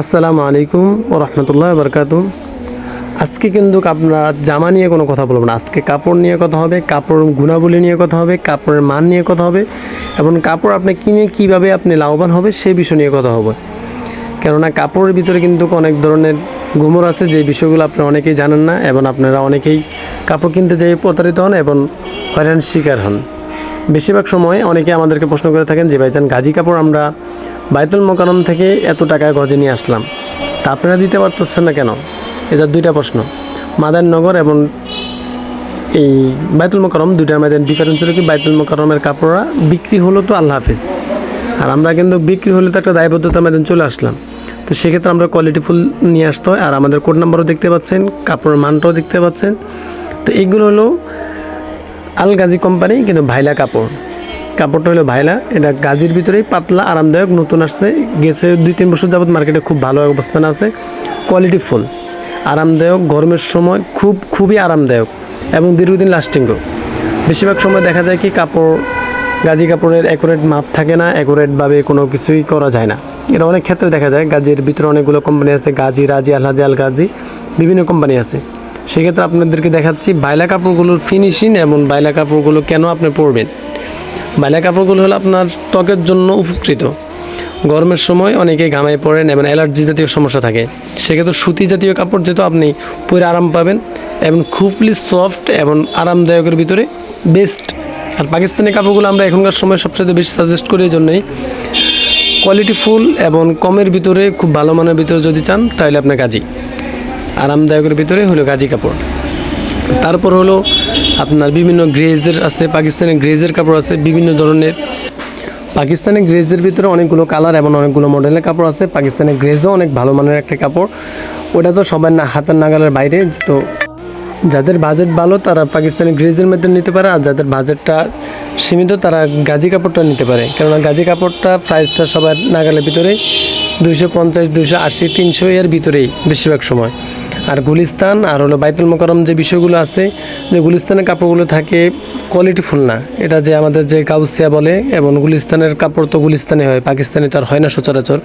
আসসালামু আলাইকুম ও রহমতুল্লাহ বরকাত আজকে কিন্তু আমরা জামা নিয়ে কোনো কথা বলব না। আজকে কাপড় নিয়ে কথা হবে কাপড় গুণাবলী নিয়ে কথা হবে, কাপড়ের মান নিয়ে কথা হবে এবং কাপড় আপনি কিনে কীভাবে আপনি লাভবান হবে সেই বিষয় নিয়ে কথা হবে। কেননা কাপড়ের ভিতরে কিন্তু অনেক ধরনের গুমর আছে, যে বিষয়গুলো আপনি অনেকেই জানেন না এবং আপনারা অনেকেই কাপড় কিনতে যেয়ে প্রতারিত হন এবং হয়রান শিকার হন। বেশিরভাগ সময় অনেকে আমাদেরকে প্রশ্ন করে থাকেন যে, ভাইজান, গাজী কাপড় আমরা বাইতুল মোকারম থেকে এত টাকায় গজে নিয়ে আসলাম। তা আপনারা দিতে পারতেছেন না কেন? এটা দুইটা প্রশ্ন। মাদারনগর এবং এই বাইতুল মোকারম দুইটার মধ্যে ডিফারেন্স হলো কি, বাইতুল মোকারমের কাপড়রা বিক্রি হলো তো আল্লাহ হাফিজ। আর আমরা কিন্তু বিক্রি হলে তো একটা দায়বদ্ধতার মধ্যে চলে আসলাম। তো সেক্ষেত্রে আমরা কোয়ালিটি ফুল নিয়ে আসতে হয়। আর আমাদের কোড নাম্বারও দেখতে পাচ্ছেন, কাপড়ের মানটাও দেখতে পাচ্ছেন। তো এইগুলো হলো আল গাজী কোম্পানি, কিন্তু ভাইলা কাপড়। কাপড়টা হলো ভাইলা। এটা গাজির ভিতরেই পাতলা, আরামদায়ক, নতুন আসছে। গেছে দুই তিন বছর যাবত মার্কেটে খুব ভালো অবস্থানে আছে। কোয়ালিটি ফুল আরামদায়ক, গরমের সময় খুব, খুবই আরামদায়ক এবং দীর্ঘদিন লাস্টিংও বেশিরভাগ সময় দেখা যায় কি কাপড়, গাজি কাপড়ের অ্যাকুরেট মাপ থাকে না অ্যাকুরেটভাবে কোনো কিছুই করা যায় না। এটা অনেক ক্ষেত্রে দেখা যায়, গাজির ভিতরে অনেকগুলো কোম্পানি আছে, গাজি, রাজি, আলহাজি আল গাজি বিভিন্ন কোম্পানি আছে। সেক্ষেত্রে আপনাদেরকে দেখাচ্ছি বাইলা কাপড়গুলোর ফিনিশিং এবং বাইলা কাপড়গুলো কেন আপনি পরবেন? বাইলা কাপড়গুলো হলো আপনার ত্বকের জন্য উপকৃত। গরমের সময় অনেকে ঘামায় পড়েন এবং অ্যালার্জি জাতীয় সমস্যা থাকে। সেক্ষেত্রে সুতি জাতীয় কাপড় যেহেতু আপনি পরে আরাম পাবেন এবং খুবই সফট এবং আরামদায়কের ভিতরে বেস্ট আর পাকিস্তানি কাপড়গুলো আমরা এখনকার সময় সবচেয়ে বেশি সাজেস্ট করি এই জন্যই। কোয়ালিটি ফুল এবং কমের ভিতরে, খুব ভালো মানের ভিতরে যদি চান, তাহলে আপনার গাজী আরামদায়কের ভিতরে হলো গাজী কাপড়। তারপর হলো আপনার বিভিন্ন গ্রেজের আছে, পাকিস্তানি গ্রেজের কাপড় আছে, বিভিন্ন ধরনের। পাকিস্তানি গ্রেজের ভিতরে অনেকগুলো কালার এবং অনেকগুলো মডেলের কাপড় আছে। পাকিস্তানি গ্রেজও অনেক ভালো মানের একটা কাপড়। ওটা তো সবার না হাতের নাগালের বাইরে। তো যাদের বাজেট ভালো, তারা পাকিস্তানি গ্রেজের মধ্যে নিতে পারে। আর যাদের বাজেটটা সীমিত, তারা গাজি কাপড়টা নিতে পারে। কেননা গাজি কাপড়টা প্রাইসটা সবার নাগালের ভিতরে দুইশো পঞ্চাশ, দুইশো আশি, তিনশো এর ভিতরেই বেশিরভাগ সময়। আর গুলিস্তান আর হলো বাইতুল মোকারম যে বিষয়গুলো আছে, যে গুলিস্তানের কাপড়গুলো থাকে কোয়ালিটি ফুল না। এটা যে আমাদের যে কাউসিয়া বলে এবং গুলিস্তানের কাপড় তো গুলিস্তানে হয়, পাকিস্তানি তো আর হয় না সচরাচর।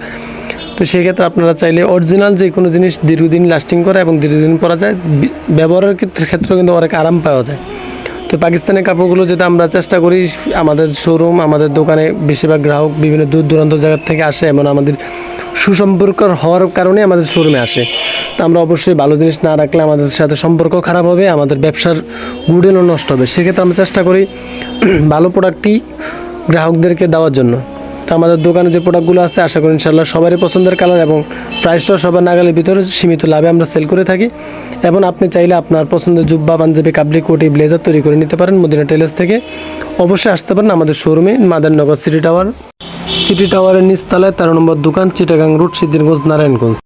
তো সেক্ষেত্রে আপনারা চাইলে অরিজিনাল যে কোনো জিনিস দীর্ঘদিন লাস্টিং করে এবং দীর্ঘদিন পরা যায় ব্যবহারের ক্ষেত্রে ক্ষেত্রেও কিন্তু অনেক আরাম পাওয়া যায়। তো পাকিস্তানের কাপড়গুলো যেটা আমরা চেষ্টা করি, আমাদের শোরুম আমাদের দোকানে বেশিরভাগ গ্রাহক বিভিন্ন দূর দূরান্ত জায়গার থেকে আসে এবং আমাদের সুসম্পর্ক হওয়ার কারণে আমাদের শোরুমে আসে। তো আমরা অবশ্যই ভালো জিনিস না রাখলে আমাদের সাথে সম্পর্ক খারাপ হবে, আমাদের ব্যবসার গুডেলও নষ্ট হবে। সেক্ষেত্রে আমরা চেষ্টা করি ভালো প্রোডাক্টই গ্রাহকদেরকে দেওয়ার জন্য। তো আমাদের দোকানে যে প্রোডাক্টগুলো আছে, আশা করি ইনশাল্লাহ সবারই পছন্দের কালার এবং প্রাইসটাও সবার নাগালের ভিতরে সীমিত লাভে আমরা সেল করে থাকি। এবং আপনি চাইলে আপনার পছন্দের জুব্বা, পাঞ্জাবি, কাবলি কোটি ব্লেজার তৈরি করে নিতে পারেন মদিনা টেলার্স থেকে। অবশ্যই আসতে পারেন আমাদের শোরুমে, মাদারনগর সিটি টাওয়ার। সিটি টাওয়ারের নিচতলায় তেরো নম্বর দোকান চিটাগাং রুট সিদ্ধিরগঞ্জ নারায়ণগঞ্জ।